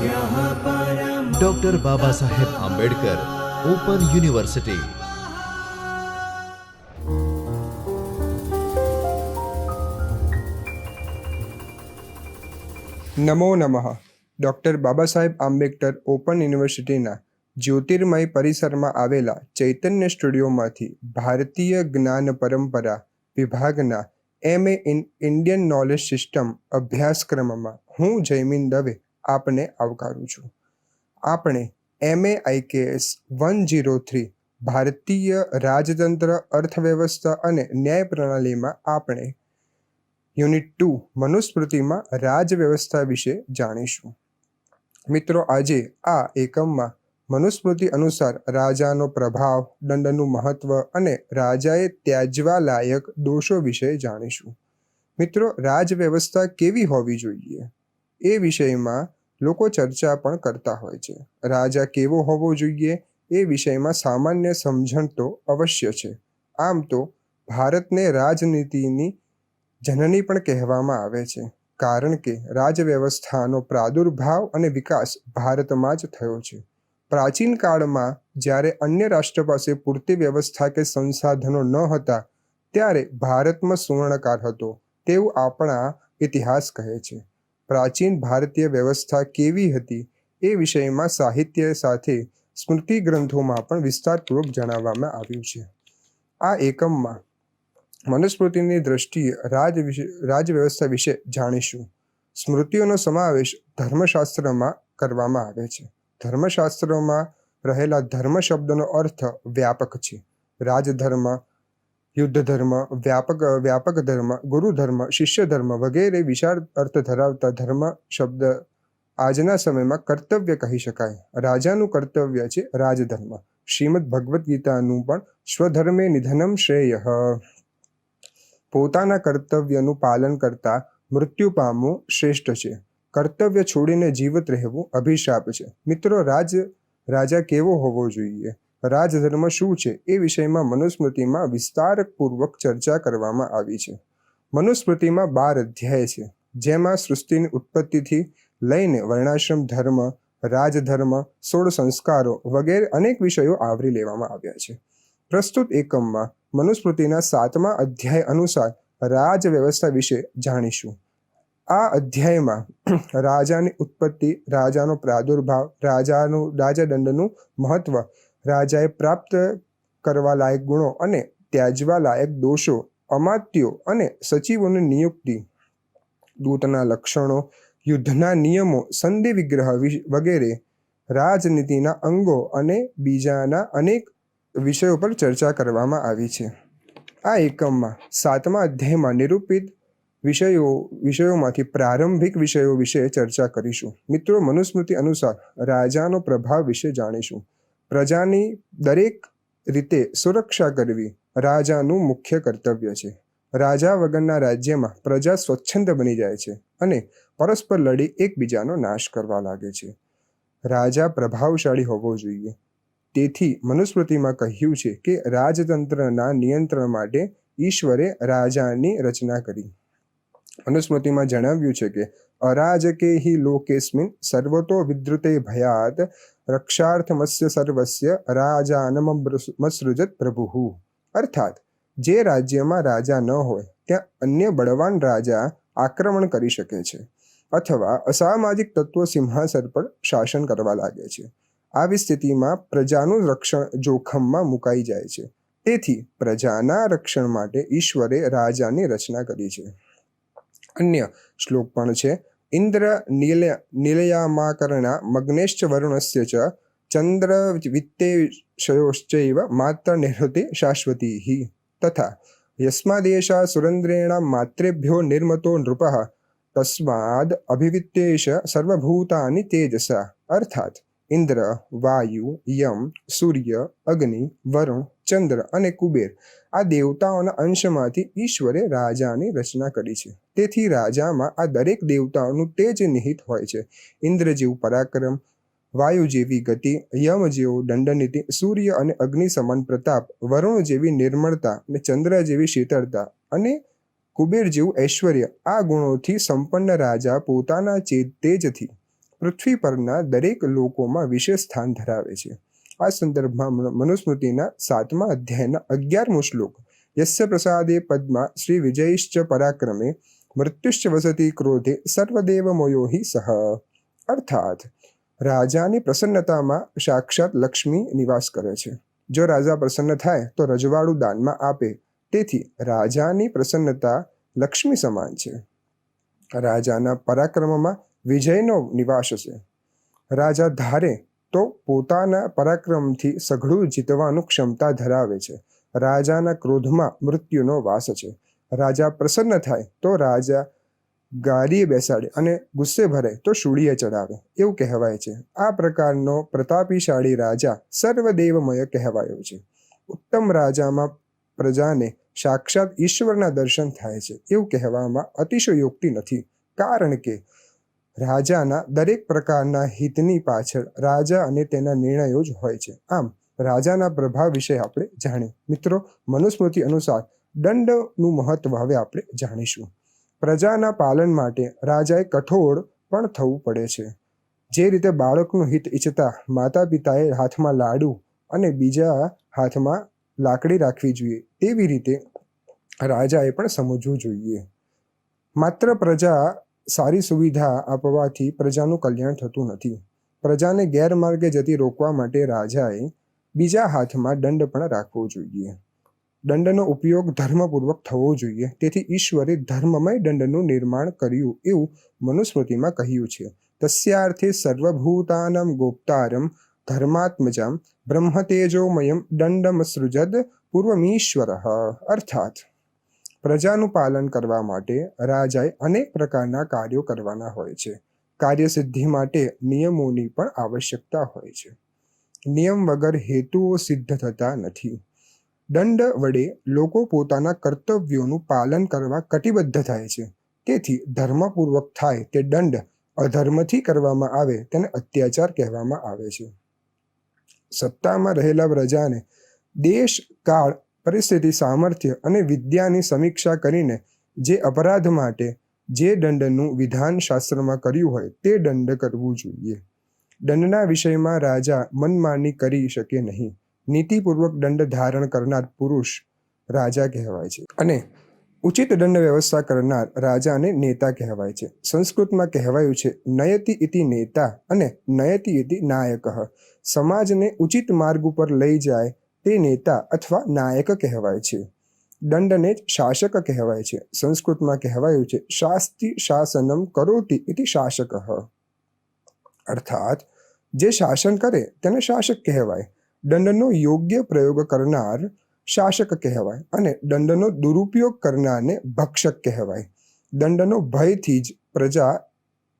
Doctor Baba Saheb Ambedkar open university નમો નમઃ. Doctor Baba Saheb Ambedkar open યુનિવર્સિટીના જ્યોતિર્મય પરિસરમાં આવેલા ચૈતન્ય સ્ટુડિયોમાંથી ભારતીય જ્ઞાન પરંપરા વિભાગના M A in Indian knowledge system અભ્યાસક્રમમાં હું જયમીન દવે આપને આવકારું છું. આપણે M A IKS one zero three ભારતીય રાજતંત્ર, અર્થવ્યવસ્થા અને ન્યાય પ્રણાલીમાં આપણે યુનિટ ટુ મનુસ્મૃતિમાં રાજવ્યવસ્થા વિશે જાણીશું. મિત્રો, આજે આ એકમમાં મનુસ્મૃતિ અનુસાર રાજાનો પ્રભાવ, દંડનું મહત્વ અને રાજાએ ત્યાજવા લાયક દોષો વિશે જાણીશું. મિત્રો, રાજવ્યવસ્થા કેવી હોવી જોઈએ? એ વિષયમાં લોકો ચર્ચા પણ કરતા હોય છે. રાજા કેવો હોવો જોઈએ એ વિષયમાં સામાન્ય સમજણ તો અવશ્ય છે. આમ તો ભારતને રાજનીતિની જનની પણ કહેવામાં આવે છે. કારણ કે રાજવ્યવસ્થાનો પ્રાદુર્ભાવ અને વિકાસ ભારતમાં જ થયો છે. પ્રાચીન કાળમાં જ્યારે અન્ય રાષ્ટ્ર પાસે પૂરતી વ્યવસ્થા કે સંસાધનો ન હતા, ત્યારે ભારતમાં સુવર્ણકાળ હતો. તેવું આપણા ઇતિહાસ કહે છે. પ્રાચીન ભારતીય વ્યવસ્થા કેવી હતી એ વિષયમાં સાહિત્ય સાથે સ્મૃતિ ગ્રંથોમાં પણ વિસ્તારપૂર્વક જણાવવામાં આવ્યું છે. આ એકમમાં મનુસ્મૃતિની દ્રષ્ટિએ રાજ વિશે, રાજવ્યવસ્થા વિશે જાણીશું. સ્મૃતિઓનો સમાવેશ ધર્મશાસ્ત્રમાં કરવામાં આવે છે. ધર્મશાસ્ત્રોમાં રહેલા ધર્મ શબ્દનો અર્થ વ્યાપક છે. રાજધર્મ યુદ્ધ ધર્મ વ્યાપક વ્યાપક ધર્મ ગુરુ ધર્મ શિષ્ય ધર્મ વગેરે વિશાળ અર્થ ધરાવતા ધર્મ શબ્દ આજના સમયમાં કર્તવ્ય કહી શકાય. રાજાનું કર્તવ્ય છે રાજધર્મ. શ્રીમદ ભગવદ્ ગીતાનું પણ સ્વધર્મે નિધનમ શ્રેય. પોતાના કર્તવ્યનું પાલન કરતા મૃત્યુ પામવું શ્રેષ્ઠ છે. કર્તવ્ય છોડીને જીવિત રહેવું અભિશાપ છે. મિત્રો, રાજ, રાજા કેવો હોવો જોઈએ? રાજધર્મ શું છે એ વિષયમાં મનુસ્મૃતિમાં વિસ્તારપૂર્વક ચર્ચા કરવામાં આવી છે. મનુસ્મૃતિમાં બાર અધ્યાય છે, જેમાં સૃષ્ટિની ઉત્પત્તિથી લઈને વર્ણાશ્રમ ધર્મ, રાજધર્મ, સોળ સંસ્કારો વગેરે અનેક વિષયો આવરી લેવામાં આવ્યા છે. પ્રસ્તુત એકમમાં મનુસ્મૃતિના સાતમા અધ્યાય અનુસાર રાજ વ્યવસ્થા વિશે જાણીશું. આ અધ્યાયમાં રાજાની ઉત્પત્તિ, રાજાનો પ્રાદુર્ભાવ, રાજાનું, રાજાદંડનું મહત્વ રાજાએ પ્રાપ્ત કરવા લાયક ગુણો અને ત્યાજવા લાયક દોષો, અમાત્યો અને સચિવોની નિયુક્તિ, દૂતના લક્ષણો, યુદ્ધના નિયમો, સંધિ વિગ્રહ વગેરે રાજનીતિના અંગો અને બીજાના અનેક વિષયો પર ચર્ચા કરવામાં આવી છે. આ એકમમાં સાતમા અધ્યાયમાં નિરૂપિત વિષયો, વિષયોમાંથી પ્રારંભિક વિષયો વિશે ચર્ચા કરીશું. મિત્રો, મનુસ્મૃતિ અનુસાર રાજાનો પ્રભાવ વિશે જાણીશું. પ્રજાની દરેક રીતે સુરક્ષા કરવી રાજાનું મુખ્ય કર્તવ્ય છે. રાજા વગરના રાજ્યમાં પ્રજા સ્વચ્છંદ બની જાય છે અને પરસ્પર લડી એકબીજાનો નાશ કરવા લાગે છે. રાજા પ્રભાવશાળી હોવો જોઈએ. તેથી મનુસ્મૃતિમાં કહ્યું છે કે રાજતંત્રના નિયંત્રણ માટે ઈશ્વરે રાજાની રચના કરી. મનુસ્મૃતિમાં જણાવ્યું છે કે અરાજકે હિ લોકેસ્મિન સર્વતો વિદ્રુતે ભયાત રક્ષાર્થમસ્ય સર્વસ્ય રાજાનમસૃજત પ્રભુ અર્થાત જે રાજ્યમાં રાજા ન હોય ત્યાં અન્ય બળવાન રાજા આક્રમણ કરી શકે છે અથવા અસામાજિક તત્વો સિંહાસન પર શાસન કરવા લાગે છે આવી સ્થિતિમાં પ્રજાનું રક્ષણ જોખમમાં મુકાઈ જાય છે તેથી પ્રજાના રક્ષણ માટે ઈશ્વરે રાજાની રચના કરી છે અન્ય શ્લોક પણ છે ઇન્દ્ર નીલ નીલયામાકરણા મગ્નેશ્ચ વરુણસ્ય ચ ચંદ્ર વિત્તેશયોશ્ચૈવ માત્ર નિહૃતે શાશ્વતી તથા યસ્માદેશા સુરેન્દ્રેણ માતૃભ્યો નિર્મતો નૃપ તસ્માદ અભિવિત્તેશ સર્વભૂતાની તેજસા અર્થાત ઇન્દ્ર વાયુ યમ સૂર્ય અગ્નિ વરુણ ચંદ્ર અને કુબેર આ દેવતાઓના અંશમાંથી ઈશ્વરે રાજાની રચના કરી છે તેથી રાજામાં આ દરેક દેવતાઓનું તેજ નિહિત હોય છે. ઇન્દ્ર જેવું પરાક્રમ, વાયુ જેવી ગતિ, યમ જેવો દંડનીતિ, સૂર્ય અને અગ્નિ સમાન પ્રતાપ, વરુણ જેવી નિર્મળતા અને ચંદ્ર જેવી શીતળતા અને કુબેર જેવું ઐશ્વર્ય, આ ગુણોથી સંપન્ન રાજા પોતાના ચેત તેજથી પૃથ્વી પરના દરેક લોકોમાં વિશેષ સ્થાન ધરાવે છે. આ સંદર્ભમાં મનુસ્મૃતિના સાતમા અધ્યાયના અગિયારમો શ્લોક, યસ્ય પ્રસાદે પદ્મા, શ્રી વિજયશ્ચ પરાક્રમે મૃત્યુશ્ચ વસતી ક્રોધે સર્વદેવમયો સહ અર્થાત રાજાની પ્રસન્નતામાં સાક્ષાત લક્ષ્મી નિવાસ કરે છે જો રાજા પ્રસન્ન થાય તો રજવાડું દાનમાં આપે તેથી રાજાની પ્રસન્નતા લક્ષ્મી સમાન છે રાજાના પરાક્રમમાં વિજયનો નિવાસ છે રાજા ધારે તો પોતાના પરાક્રમથી સઘળું જીતવાનું ક્ષમતા ધરાવે છે રાજાના ક્રોધમાં મૃત્યુનો વાસ છે રાજા પ્રસન્ન થાય તો રાજા ગાડીએ બેસાડે અને ગુસ્સે ભરે તો શૂળીએ ચડાવે. એવું કહેવાય છે. આ પ્રકારનો પ્રતાપીશાળી રાજા સર્વદેવમય કહેવાયો છે. ઉત્તમ રાજામાં પ્રજાને સાક્ષાત ઈશ્વરના દર્શન થાય છે. એવું કહેવામાં અતિશયોક્તિ નથી. કારણ કે રાજાના દરેક પ્રકારના હિતની પાછળ રાજા અને તેના નિર્ણયો જ હોય છે. આમ, રાજાના પ્રભાવ વિશે આપણે જાણ્યું મિત્રો, મનુસ્મૃતિ અનુસાર દંડનું મહત્વ હવે આપણે જાણીશું. પ્રજાના પાલન માટે રાજાએ કઠોળ પણ થવું પડે છે. જે રીતે બાળકનું હિત ઈચ્છતા માતા પિતાએ હાથમાં લાડુ અને બીજા હાથમાં લાકડી રાખવી જોઈએ, તેવી રીતે રાજાએ પણ સમજવું જોઈએ. માત્ર પ્રજા સારી સુવિધા આપવાથી પ્રજાનું કલ્યાણ થતું નથી. પ્રજાને ગેરમાર્ગે જતી રોકવા માટે રાજાએ બીજા હાથમાં દંડ પણ રાખવો જોઈએ. દંડનો ઉપયોગ ધર્મપૂર્વક થવો જોઈએ. તેથી ઈશ્વરે ધર્મમય દંડનું નિર્માણ કર્યું એવું મનુસ્મૃતિમાં કહ્યું છે. તસ્યાર્થે સર્વભૂતાનામ ગોપ્તારમ ધર્માત્મજામ બ્રહ્મતેજોમયમ દંડમસૃજદ પૂર્વમીશ્વર. અર્થાત, પ્રજાનું પાલન કરવા માટે રાજાએ અનેક પ્રકારના કાર્યો કરવાના હોય છે. કાર્યસિદ્ધિ માટે નિયમોની પણ આવશ્યકતા હોય છે. નિયમ વગર હેતુઓ સિદ્ધ થતા નથી. દંડ વડે લોકો પોતાના કર્તવ્યોનું પાલન કરવા કટિબદ્ધ થાય છે. તેથી ધર્મપૂર્વક થાય તે દંડ અધર્મથી કરવામાં આવે તેને અત્યાચાર કહેવામાં આવે છે. સત્તામાં રહેલા પ્રજાને દેશ, કાળ, પરિસ્થિતિ, સામર્થ્ય અને વિદ્યાની સમીક્ષા કરીને જે અપરાધ માટે જે દંડનું વિધાન શાસ્ત્રમાં કર્યું હોય તે દંડ કરવું જોઈએ. દંડના વિષયમાં રાજા મનમાની કરી શકે નહીં. નીતિપૂર્વક દંડ ધારણ કરનાર પુરુષ રાજા કહેવાય છે અને ઉચિત દંડ વ્યવસ્થા કરનાર રાજાને નેતા કહેવાય છે. સંસ્કૃતમાં કહેવાયું છે, નયતિ ઇતિ નેતા અને નયતિ ઇતિ નાયક. સમાજને ઉચિત માર્ગ ઉપર લઈ જાય તે નેતા અથવા નાયક કહેવાય છે. દંડને શાસક કહેવાય છે. સંસ્કૃતમાં કહેવાયું છે, શાસ્તિ શાસનમ કરોતિ ઇતિ શાસક. અર્થાત, જે શાસન કરે તેને શાસક કહેવાય. દંડનો યોગ્ય પ્રયોગ કરનાર શાસક કહેવાય અને દંડનો દુરુપયોગ કરનારને ભક્ષક કહેવાય. દંડનો ભયથી જ પ્રજા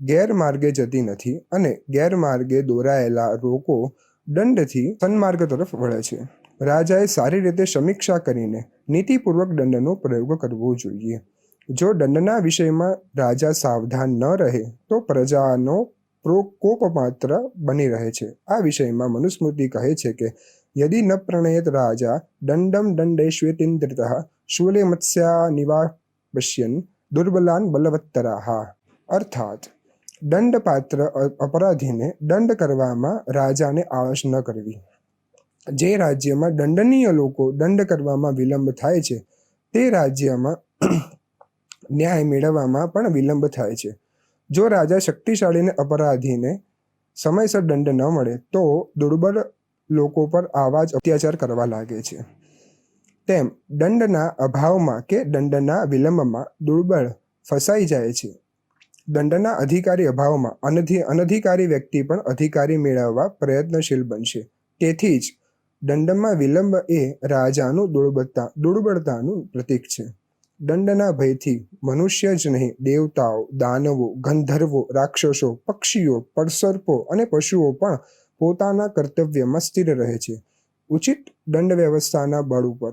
ગેરમાર્ગે જતી નથી અને ગેરમાર્ગે દોરાયેલા રોકો દંડથી સન્માર્ગ તરફ વળે છે. રાજાએ સારી રીતે સમીક્ષા કરીને નીતિપૂર્વક દંડનો પ્રયોગ કરવો જોઈએ. જો દંડના વિષયમાં રાજા સાવધાન ન રહે, તો પ્રજાનો પ્રકોપ માત્ર બની રહે છે. આ વિષયમાં મનુસ્મૃતિ કહે છે કે, યદિ ન પ્રણયત રાજા દંડમ દંડેશ્વેતિન્દ્રિત શૂલે મત્સ્યા નિવાપશ્યન દુર્બલાન બલવત્તરાહ અર્થાત, દંડપાત્ર અ- અપરાધીને દંડ કરવામાં રાજાને આળસ ન કરવી. જે રાજ્યમાં દંડનીય લોકો દંડ કરવામાં વિલંબ થાય છે, તે રાજ્યમાં ન્યાય મેળવવામાં પણ વિલંબ થાય છે. જો રાજા શક્તિશાળીને અપરાધીને સમયસર દંડ ન મળે, તો દુર્બળ લોકો પર આવા જ અત્યાચાર કરવા લાગે છે. તેમ દંડના અભાવમાં કે દંડના વિલંબમાં દુર્બળ ફસાઈ જાય છે. દંડના અધિકારી અભાવમાં અનધિ, અનધિકારી વ્યક્તિ પણ અધિકારી મેળવવા પ્રયત્નશીલ બનશે. તેથી જ દંડમાં વિલંબ એ રાજાનું દુર્બળતા, દુર્બળતાનું પ્રતીક છે. દંડના ભયથી મનુષ્ય જ નહીં, દેવતાઓ, દાનવો, ગંધર્વો, રાક્ષસો, પક્ષીઓ, પરસર્પો અને પશુઓ પણ પોતાના કર્તવ્યમાં સ્થિર રહે છે. ઉચિત દંડ વ્યવસ્થાના બળ ઉપર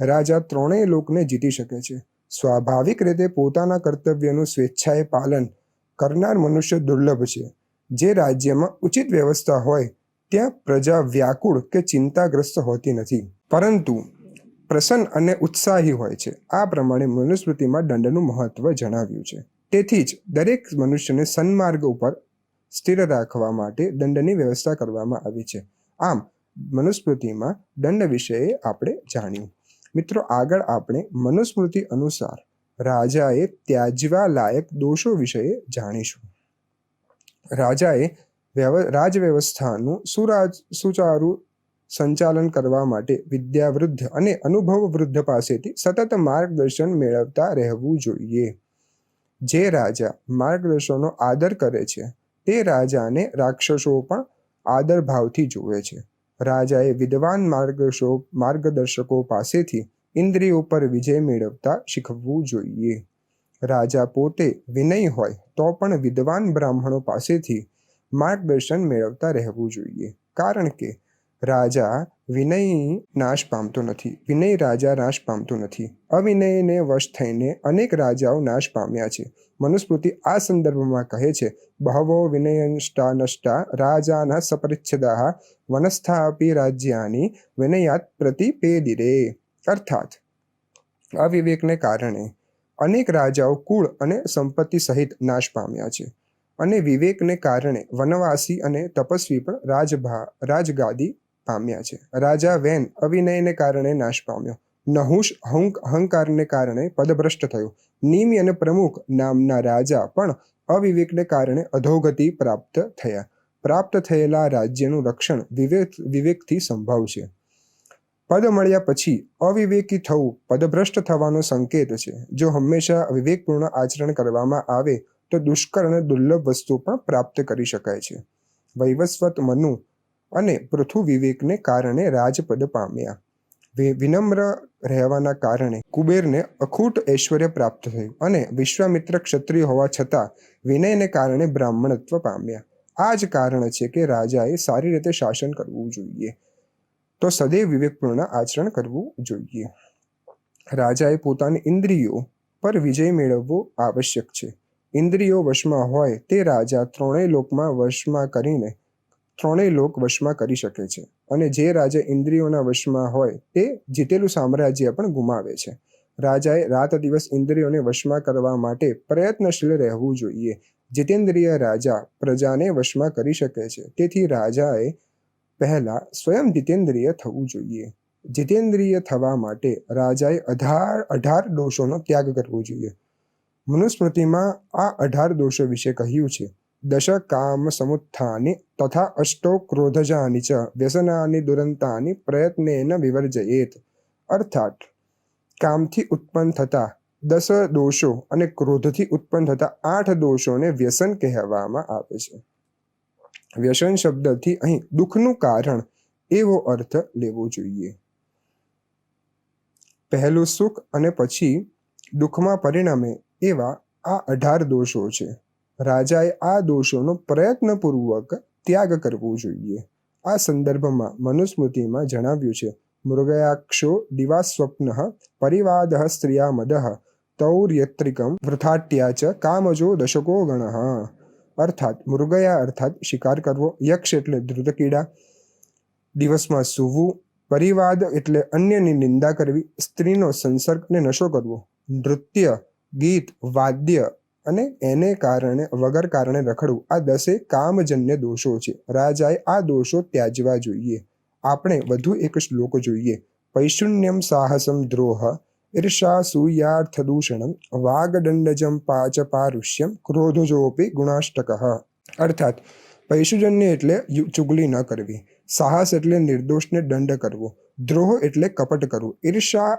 રાજા ત્રણેય લોકને જીતી શકે છે. સ્વાભાવિક રીતે પોતાના કર્તવ્યનું સ્વેચ્છાએ પાલન કરનાર મનુષ્ય દુર્લભ છે. જે રાજ્યમાં ઉચિત વ્યવસ્થા હોય, ત્યાં પ્રજા વ્યાકુળ કે ચિંતાગ્રસ્ત હોતી નથી. પરંતુ પ્રસન્ન અને ઉત્સાહી હોય છે. આ પ્રમાણે મનુસ્મૃતિમાં દંડનું મહત્વ જણાવ્યું છે. તેથી જ દરેક મનુષ્યને સન્માર્ગ ઉપર સ્થિર રાખવા માટે દંડની વ્યવસ્થા કરવામાં આવી છે. આમ, મનુસ્મૃતિમાં દંડ વિષયે આપણે જાણ્યું. મિત્રો, આગળ આપણે મનુસ્મૃતિ અનુસાર રાજાએ ત્યાજવા લાયક દોષો વિષયે જાણીશું. રાજાએ રાજ રાજવ્યવસ્થાનું સુરાજ, સુચારુ સંચાલન કરવા માટે વિદ્યાવૃદ્ધ અને અનુભવ વૃદ્ધ પાસેથી સતત માર્ગદર્શન મેળવતા રહેવું જોઈએ. જે રાજા માર્ગદર્શનનો આદર કરે છે, તે રાજાને રાક્ષસો પણ આદર ભાવથી જુએ છે. રાજાએ વિદ્વાન માર્ગદર્શો, માર્ગદર્શકો પાસેથી ઇન્દ્રિયો પર વિજય મેળવતા શીખવવું જોઈએ. રાજા પોતે વિનય હોય તો પણ વિદ્વાન બ્રાહ્મણો પાસેથી માર્ગદર્શન મેળવતા રહેવું જોઈએ. કારણ કે રાજા વિનય નાશ પામતો નથી. વિનય રાજા નાશ પામતો નથી. અવિનયને વશ થઈને અનેક રાજાઓ નાશ પામ્યા છે. મનુસ્મૃતિ આ સંદર્ભમાં કહે છે, બહવો વિનયનષ્ટા નષ્ટા રાજાના સપરિચ્છદા વનસ્થાપી રાજ્યાની વિનયાત પ્રતિપેદિરે. અર્થાત, અવિવેકને કારણે અનેક રાજાઓ કુળ અને સંપત્તિ સહિત નાશ પામ્યા છે અને વિવેકને કારણે વનવાસી અને તપસ્વી પણ રાજભા, રાજગાદી પામ્યા છે. રાજા વેન અવિનયને કારણે નાશ પામ્યો. નહુષ હંક, અહંકારને કારણે પદભ્રષ્ટ થયો. નિમી અને પ્રમુખ નામના રાજા પણ અવિવેકને કારણે અધોગતિ પ્રાપ્ત થયા. પ્રાપ્ત થયેલા રાજ્યનું રક્ષણ વિવેક, વિવેકથી સંભવ છે. પદ મળ્યા પછી અવિવેકી થવું પદભ્રષ્ટ થવાનો સંકેત છે. જો હંમેશા વિવેકપૂર્ણ આચરણ કરવામાં આવે, તો દુષ્કર અને દુર્લભ વસ્તુ પણ પ્રાપ્ત કરી શકાય છે. વૈવસ્વત મનુ અને પૃથુ વિવેકને કારણે રાજપદ પામ્યા. વિનમ્ર રહેવાના કારણે કુબેરને અખૂટ ઐશ્વર્ય પ્રાપ્ત થયું અને વિશ્વામિત્ર ક્ષત્રિય હોવા છતાં વિનયને કારણે બ્રાહ્મણત્વ પામ્યા. આ જ કારણ છે કે રાજાએ સારી રીતે શાસન કરવું જોઈએ. તો સદૈવ વિવેકપૂર્ણ આચરણ કરવું જોઈએ. રાજાએ પોતાની ઇન્દ્રિયો પર વિજય મેળવવો આવશ્યક છે. ઇન્દ્રિયો વશમાં હોય તે રાજા ત્રણેય લોકમાં વશમાં કરીને ત્રણેય લોક વશમાં કરી શકે છે અને જે રાજા ઇન્દ્રિયોના વશમાં હોય તે જીતેલું સામ્રાજ્ય પણ ગુમાવે છે. રાજાએ રાત દિવસ ઇન્દ્રિયોને વશમાં કરવા માટે પ્રયત્નશીલ રહેવું જોઈએ. જીતેન્દ્રિય રાજા પ્રજાને વશમાં કરી શકે છે. તેથી રાજાએ પહેલા સ્વયં જીતેન્દ્રિય થવું જોઈએ. જીતેન્દ્રિય થવા માટે રાજાએ અઢાર અઢાર દોષોનો ત્યાગ કરવો જોઈએ. મનુસ્મૃતિમાં આ અઢાર દોષો વિશે કહ્યું છે. દશ કામ સમુત્થાની તથા અષ્ટો ક્રોધજાની ચ વ્યસનાની દુરંતાની પ્રયત્નેન વિવર્જયેત અર્થાત કામથી ઉત્પન્ન થતા દસ દોષો અને ક્રોધથી ઉત્પન્ન થતા આઠ દોષોને વ્યસન કહેવામાં આવે છે વ્યસન શબ્દથી અહીં દુઃખનું કારણ એવો અર્થ લેવો જોઈએ પહેલું સુખ અને પછી દુઃખમાં પરિણમે એવા આ અઢાર દોષો છે રાજાએ આ દોષોનો પ્રયત્નપૂર્વક ત્યાગ કરવો જોઈએ. આ સંદર્ભમાં મનુસ્મૃતિમાં જણાવ્યું છે, મૃગયાક્ષો દિવાસ્વપ્ન પરિવાદ સ્ત્રિયા મદ તૌર્યત્રિકમ વૃથાટ્યા ચ કામજો દશકો ગણ. અર્થાત મૃગયા અર્થાત શિકાર કરવો, યક્ષ એટલે ધ્રુતકીડા દિવસમાં સૂવું, પરિવાદ એટલે અન્યની નિંદા કરવી, સ્ત્રીનો સંસર્ગ અને નશો કરવો, નૃત્ય, ગીત, વાદ્ય અને એને કારણે, વગર કારણે રખડવું. આ દસે કામજન્ય દોષો છે. રાજાએ આ દોષો ત્યાજવા જોઈએ. આપણે વધુ એક શ્લોક જોઈએ. પૈશુન્યમ સાહસમ દ્રોહ, ઈર્ષા સૂયાર્થ દૂષણમ વાગદંડજમ પાચ પારુષ્યમ, ક્રોધજોપી ગુણાષ્ટક. અર્થાત, પૈશુજન્ય એટલે ચુગલી ન કરવી. સાહસ એટલે નિર્દોષને દંડ કરવો. દ્રોહ એટલે કપટ કરવું. ઈર્ષા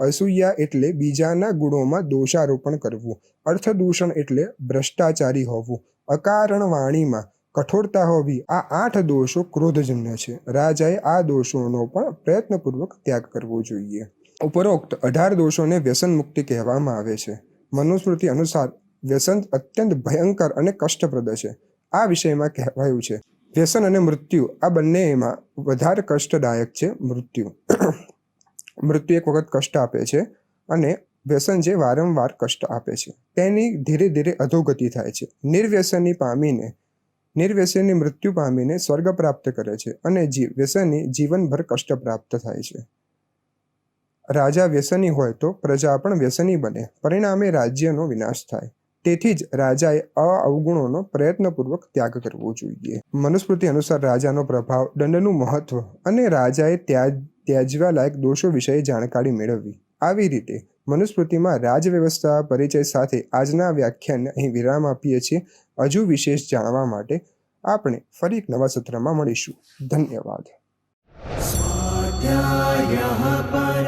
અસૂયા એટલે બીજાના ગુણોમાં દોષારોપણ કરવું. અર્થદૂષણ એટલે ભ્રષ્ટાચારી હોવું. અકારણ વાણીમાં કઠોરતા હોવી. આ આઠ દોષો ક્રોધજન્ય છે. રાજાએ આ દોષોનો પણ પ્રયત્નપૂર્વક ત્યાગ કરવો જોઈએ. ઉપરોક્ત અઢાર દોષોને વ્યસન મુક્તિ કહેવામાં આવે છે. મનુસ્મૃતિ અનુસાર વ્યસન અત્યંત ભયંકર અને કષ્ટપ્રદ છે. આ વિષયમાં કહેવાયું છે. વ્યસન અને મૃત્યુ, આ બંનેમાં વધારે કષ્ટદાયક છે મૃત્યુ. મૃત્યુ એક વખત કષ્ટ આપે છે અને વ્યસન જે વારંવાર કષ્ટ આપે છે. તેની ધીરે ધીરે અધોગતિ થાય છે. નિર્વ્યસની પામીને, નિર્વ્યસની મૃત્યુ પામીને સ્વર્ગ પ્રાપ્ત કરે છે અને જી, વ્યસની જીવનભર કષ્ટ પ્રાપ્ત થાય છે. રાજા વ્યસની હોય તો પ્રજા પણ વ્યસની બને. પરિણામે રાજ્યનો વિનાશ થાય. તેથી જ રાજાએ અ અવગુણોનો પ્રયત્નપૂર્વક ત્યાગ કરવો જોઈએ. મનુસ્મૃતિ અનુસાર રાજાનો પ્રભાવ, દંડનું મહત્વ અને રાજાએ ત્યાજ ત્યાજવા લાયક દોષો વિશે જાણકારી મેળવવી આવી રીતે મનુસ્મૃતિમાં રાજવ્યવસ્થા, પરિચય સાથે આજના વ્યાખ્યાનને અહીં વિરામ આપીએ છીએ. હજુ વિશેષ જાણવા માટે આપણે ફરી એક નવા સત્રમાં મળીશું. ધન્યવાદ. પર